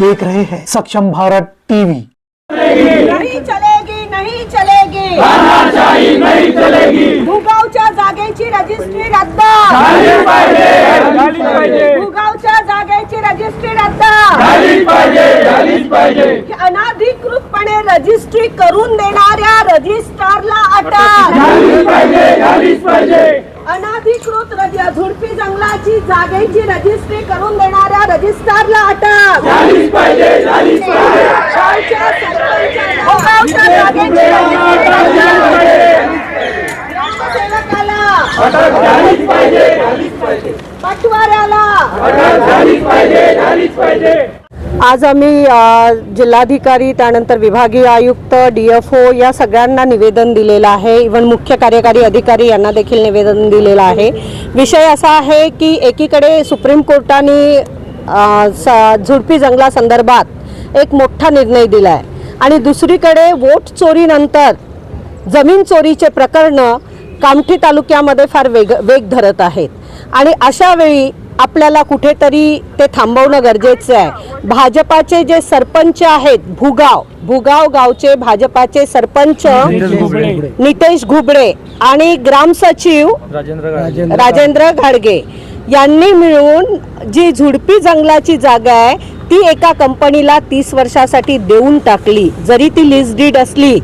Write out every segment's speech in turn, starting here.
देख रहे हैं। सक्षम भारत टीवी। नहीं चलेगी नहीं चलेगी। नहीं चलेगी भूगावच्या जागेची रजिस्ट्री रद्द। झाली पाहिजे झालीच पाहिजे भूगावच्या जागेची रजिस्ट्री रद्द। झालीच पाहिजे झालीच पाहिजे अनाधिकृतपणे रजिस्ट्री करून देणाऱ्या रजिस्ट्रारला अटक। झालीच पाहिजे झालीच पाहिजे अनाधिकृत झुडपी जंगलाची जागेची रजिस्ट्री करून देणाऱ्या रजिस्ट्रारला अटक. ग्रामसेवकाला अटक झालीच पाहिजे. झालीच पाहिजे पटवाऱ्याला आज आम्ही जिल्हाधिकारी त्यानंतर विभागीय आयुक्त डी एफ ओ या सगळ्यांना निवेदन दिलेलं आहे. इव्हन मुख्य कार्यकारी अधिकारी यांना देखील निवेदन दिलेलं आहे. विषय असा आहे की एकीकडे सुप्रीम कोर्टाने स- झुडपी जंगलासंदर्भात एक मोठा निर्णय दिला आहे आणि दुसरीकडे वोट चोरीनंतर जमीन चोरीचे प्रकरणं कामठी तालुक्यामध्ये फार वेग वेग धरत आहेत. आणि अशा वेळी आपल्याला कुठेतरी ते थांबवणं गरजेचं आहे. भाजपाचे जे सरपंच आहेत भुगाव भुगाव गावचे भाजपाचे सरपंच नितेश घुबडे आणि ग्रामसचिव राजेंद्र घाडगे यांनी मिळून जी झुडपी जंगलाची जागा आहे ती एका कंपनीला तीस वर्षासाठी देऊन टाकली. जरी ती लिस्ट डीड असली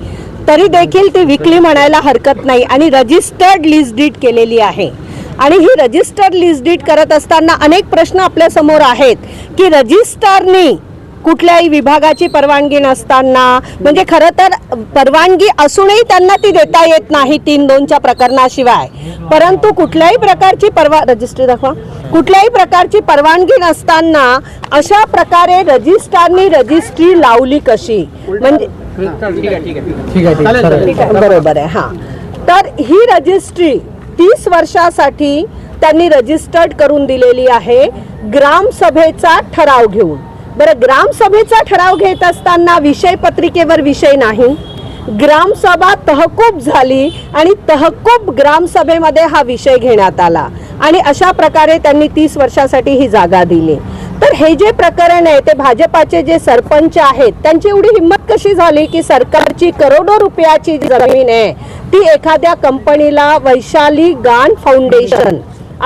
तरी देखील ती विकली म्हणायला हरकत नाही आणि रजिस्टर्ड लिस्ट डीड केलेली आहे. आणि ही रजिस्टर्ड लिस्ट डीड करत असताना अनेक प्रश्न आपल्यासमोर आहेत की रजिस्टरनी कुठल्याही विभागाची परवानगी नसताना म्हणजे खरं तर परवानगी असूनही त्यांना ती देता येत नाही तीन दोनच्या प्रकरणाशिवाय. परंतु कुठल्याही प्रकारची परवा रजिस्ट्री दाखवा. कुठल्याही प्रकारची परवानगी नसताना अशा प्रकारे रजिस्ट्रारनी रजिस्ट्री लावली कशी? म्हणजे ठीक आहे, बरोबर आहे हा. तर ही रजिस्ट्री तीस वर्षासाठी त्यांनी रजिस्टर्ड करून दिलेली आहे ग्रामसभेचा ठराव घेऊन. बरं ग्रामसभेचा ठराव घेत असताना विषय पत्रिकेवर विषय नाही. ग्रामसभा तहकूब झाली आणि तहकूब ग्रामसभेमध्ये हा विषय घेण्यात आला आणि अशा प्रकारे त्यांनी तीस वर्षासाठी ही जागा दिली. तर हे जे प्रकरण आहे ते भाजपाचे जे सरपंच आहेत त्यांची एवढी हिंमत कशी झाली की सरकारची करोडो रुपयाची जी जमीन आहे ती एखाद्या कंपनीला वैशाली गान फाउंडेशन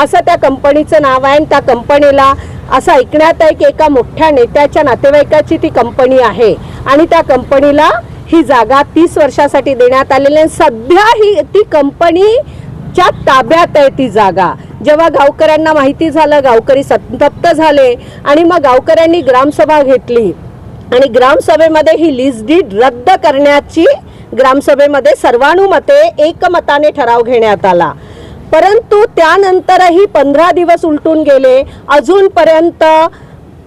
असं त्या कंपनीचं नाव आहे आणि त्या कंपनीला असं ऐकण्यात आहे की एका मोठ्या नेत्याच्या नातेवाईकाची ती कंपनी आहे. आणि त्या कंपनीला ही जागा तीस वर्षासाठी देण्यात आलेली आहे. सध्या ही ती कंपनीच्या ताब्यात आहे ती जागा. जेव्हा गावकऱ्यांना माहिती झालं गावकरी संतप्त झाले आणि मग गावकऱ्यांनी ग्रामसभा घेतली. आणि ग्रामसभेमध्ये ही लीज डीड रद्द करण्याची ग्रामसभेमध्ये सर्वानुमते एकमताने ठराव घेण्यात आला. परंतु त्यानंतरही पंधरा दिवस उलटून गेले. अजूनपर्यंत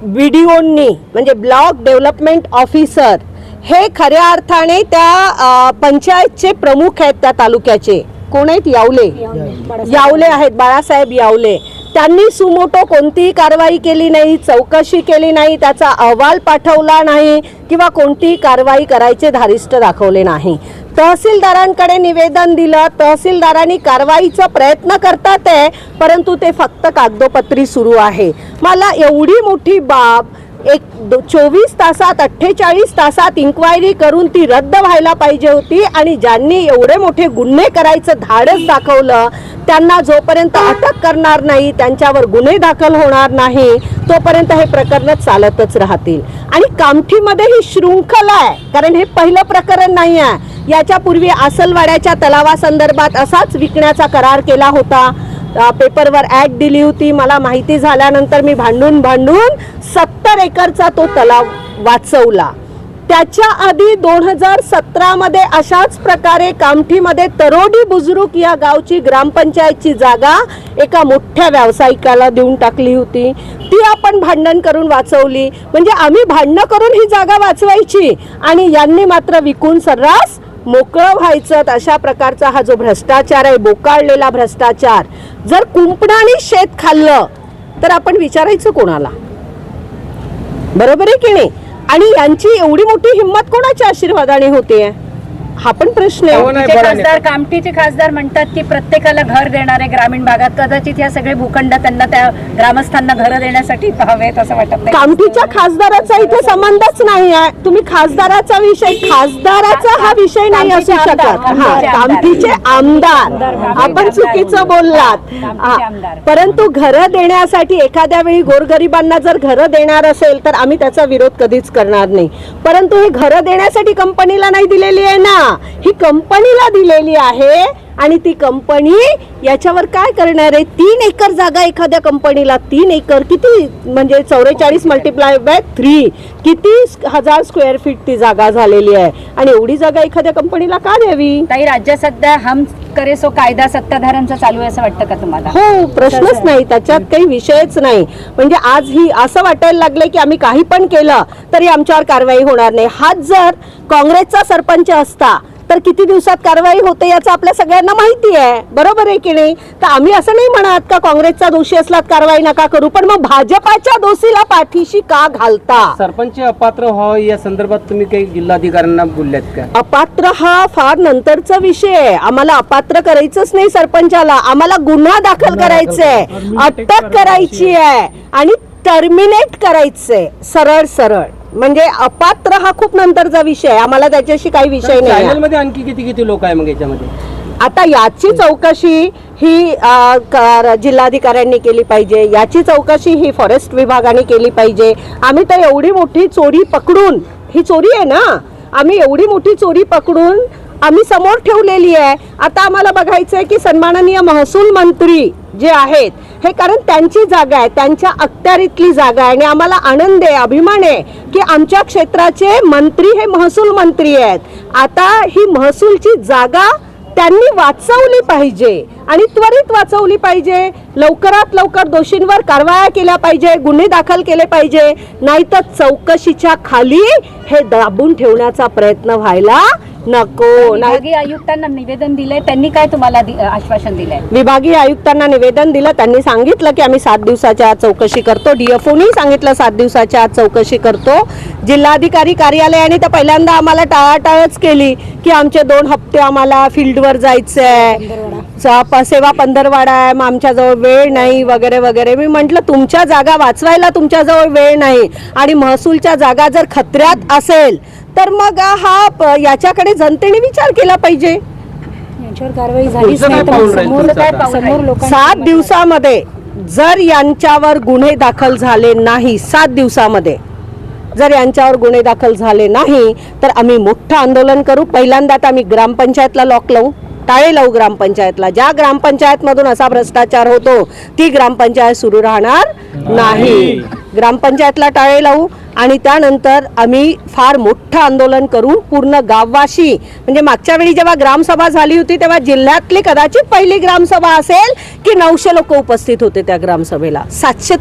व्हिडिओनी म्हणजे ब्लॉक डेव्हलपमेंट ऑफिसर हे खऱ्या अर्थाने त्या पंचायतचे प्रमुख आहेत त्या तालुक्याचे. कोण आहेत? यावले. यावले आहेत. बाळासाहेब यावले. त्यांनी सुमोटो कोणतीही कारवाई केली नाही चौकशी केली नाही त्याचा अहवाल पाठवला नाही किंवा कोणतीही कारवाई करायचे धारिष्ट दाखवले नाही. तहसीलदारांकडे निवेदन दिलं तहसीलदारांनी कारवाईचा प्रयत्न करतात आहे परंतु ते फक्त कागदोपत्री सुरू आहे. मला एवढी मोठी बाब एक चोवीस तासात अठ्ठेचाळीस तासात इन्क्वायरी करून ती रद्द व्हायला पाहिजे होती आणि ज्यांनी एवढे मोठे गुन्हे करायचं धाडस दाखवलं त्यांना जोपर्यंत अटक करणार नाही त्यांच्यावर गुन्हे दाखल होणार नाही तोपर्यंत हे प्रकरण चालतच राहतील. आणि कामठीमध्ये ही शृंखला आहे कारण हे पहिलं प्रकरण नाही आहे. याच्यापूर्वी आसलवाड्याच्या तलावासंदर्भात असाच विकण्याचा करार केला होता. पेपरवर ऍड दिली होती. मला माहिती झाल्यानंतर मी भांडून भांडून सत्तर एकरचा तो तलाव वाचवला. त्याच्या आधी दोन हजार सतरामध्ये अशाच प्रकारे कामठीमध्ये तरोडी बुजुर्ग या गावची ग्रामपंचायतची जागा एका मोठ्या व्यावसायिकाला देऊन टाकली होती. ती आपण भांडण करून वाचवली. म्हणजे आम्ही भांडणं करून ही जागा वाचवायची आणि यांनी मात्र विकून सर्रास मोकळं व्हायचं अशा प्रकारचा हा जो भ्रष्टाचार आहे बोकाळलेला भ्रष्टाचार जर कुंपणाने शेत खाल्लं तर आपण विचारायचं कोणाला? बरोबर आहे की नाही? आणि यांची एवढी मोठी हिंमत कोणाच्या आशीर्वादाने होते हा पण प्रश्न हो आहे कामठीचे खासदार कामठीचे खासदार म्हणतात की प्रत्येकाला घर देणारे ग्रामीण भागात कदाचित या सगळे भूखंड त्यांना त्या ग्रामस्थांना घर देण्यासाठी हवेत असं वाटत नाही. कामठीच्या खासदाराचा इथे संबंधच नाही आहे. तुम्ही खासदाराचा विषय खासदाराचा हा विषय नाही असू शकत. आमदार, हा कामठीचे आमदार. आपण चुकीचं बोललात. हा. परंतु घरं देण्यासाठी एखाद्या वेळी गोरगरिबांना जर घरं देणार असेल तर आम्ही त्याचा विरोध कधीच करणार नाही. परंतु ही घरं देण्यासाठी कंपनीला नाही दिलेली आहे ना? ही कंपनीला दिलेली आहे. आणि ती कंपनी याच्यावर काय करणार आहे? तीन एकर जागा एखाद्या कंपनीला तीन एकर किती? म्हणजे चौवेचाळीस मल्टिप्लाय बाय थ्री किती हजार स्क्वेअर फीट ती जागा झालेली आहे? आणि एवढी जागा एखाद्या कंपनीला का द्यावी? ताई राज्य सध्या हम करे सो कायदा सत्ताधाऱ्यांचा चालू आहे असं वाटतं का तुम्हाला? हो प्रश्नच नाही. त्याच्यात काही विषयच नाही. म्हणजे आज ही असं वाटायला लागले की आम्ही काही पण केलं तरी आमच्यावर कारवाई होणार नाही. हाच जर काँग्रेसचा सरपंच असता तर किती दिवसात कारवाई होते याचं आपल्या सगळ्यांना माहिती आहे. बरोबर आहे की नाही? तर आम्ही असं नाही म्हणत का काँग्रेसचा दोषी असलात कारवाई नका करू पण मग भाजपाच्या दोषीला पाठीशी का घालता? सरपंच अपात्र व्हावं या संदर्भात तुम्ही काही जिल्हाधिकाऱ्यांना बोलल्यात का? अपात्र हा फार नंतरचा विषय आहे. आम्हाला अपात्र करायचंच नाही सरपंचाला. आम्हाला गुन्हा दाखल करायचा आहे अटक करायची आहे. आणि टर्मिनेट करायचंय. सरळ सरळ. म्हणजे अपात्र हा खूप नंतरचा विषय आहे. आम्हाला त्याच्याशी काही विषय नाही आहे. आणखी किती किती लोक आहे मग याच्यामध्ये? आता याची चौकशी ही अ, क- जिल्हाधिकाऱ्यांनी केली पाहिजे. याची चौकशी ही फॉरेस्ट विभागाने केली पाहिजे. आम्ही तर एवढी मोठी चोरी पकडून ही चोरी आहे ना? आम्ही एवढी मोठी चोरी पकडून आम्ही समोर ठेवलेली आहे. आता आम्हाला बघायचं आहे की सन्माननीय महसूल मंत्री जे आहेत हे कारण त्यांची जागा आहे त्यांच्या अखत्यारीतली जागा आहे. आणि आम्हाला आनंद आहे अभिमान आहे की आमच्या क्षेत्राचे मंत्री हे महसूल मंत्री आहेत. आता ही महसूलची जागा त्यांनी वाचवली पाहिजे आणि त्वरित वाचवली पाहिजे. लवकरात लवकर दोषींवर कारवाया केल्या पाहिजे गुन्हे दाखल केले पाहिजे. नाहीतर चौकशीच्या खाली हे दाबून ठेवण्याचा प्रयत्न व्हायला नको विभागीय आयुक्तांना निवेदन दिलंय त्यांनी काय तुम्हाला दि- आश्वासन दिलंय? विभागीय आयुक्तांना निवेदन दिलं त्यांनी सांगितलं की आम्ही सात दिवसाच्या आत चौकशी करतो. डीएफओनी सांगितलं सात दिवसाच्या आत चौकशी करतो. जिल्हाधिकारी कार्यालयाने तर पहिल्यांदा आम्हाला टाळाटाळच केली की आमचे दोन हप्ते आम्हाला फील्डवर जायचंय सा- सेवा पंधरवाडा आहे. मग आमच्याजवळ वेळ नाही वगैरे वगैरे. मी म्हंटल तुमच्या जागा वाचवायला तुमच्याजवळ वेळ नाही. आणि महसूलच्या जागा जर खतऱ्यात असेल तर मग हा याच्याकडे जनतेने विचार केला पाहिजे. कारवाई सात दिवसामध्ये जर यांच्यावर गुन्हे दाखल झाले नाही सात दिवसामध्ये. जर यांच्यावर गुन्हे दाखल झाले नाही तर आम्ही मोठं आंदोलन करू. पहिल्यांदा तर आम्ही ग्रामपंचायतला लॉक लावू. टाळे लावू ग्रामपंचायतला. ज्या ग्रामपंचायत मधून असा भ्रष्टाचार होतो ती ग्रामपंचायत सुरू राहणार नाही. ग्रामपंचायतला टाळे लावू आणि त्यानंतर आम्ही फार मोठं आंदोलन करू. पूर्ण गाववाशी म्हणजे मागच्या वेळी जेव्हा ग्रामसभा झाली होती तेव्हा जिल्ह्यातली कदाचित पहिली ग्रामसभा असेल की नऊशे लोक उपस्थित होते त्या ग्रामसभेला. सातशे